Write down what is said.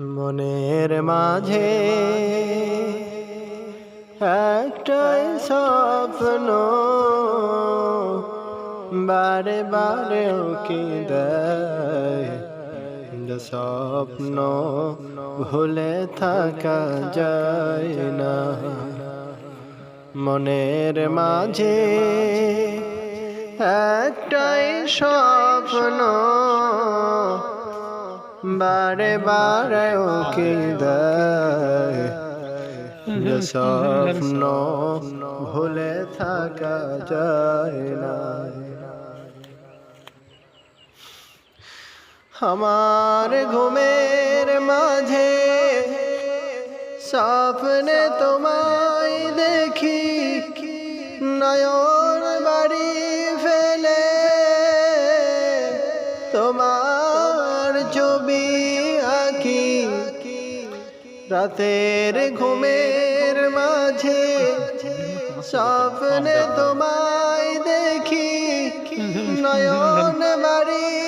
মনের মাঝে একটাই স্বপ্ন বারে বারে কি স্বপ্ন ভুলে থাকা যায় না। মনের মাঝে একটাই স্বপ্ন বারে বারে কি দেয়। স্বপ্ন ভুলে থাকা যায় না। আমার ঘুমের মাঝে স্বপ্নে তোমায় দেখি, নয়ন বাড়ি ফেলে। তোমার ছবি আঁকি রাতের ঘুমের মাঝে স্বপ্নে তোমায় দেখি নয়ন বাড়ি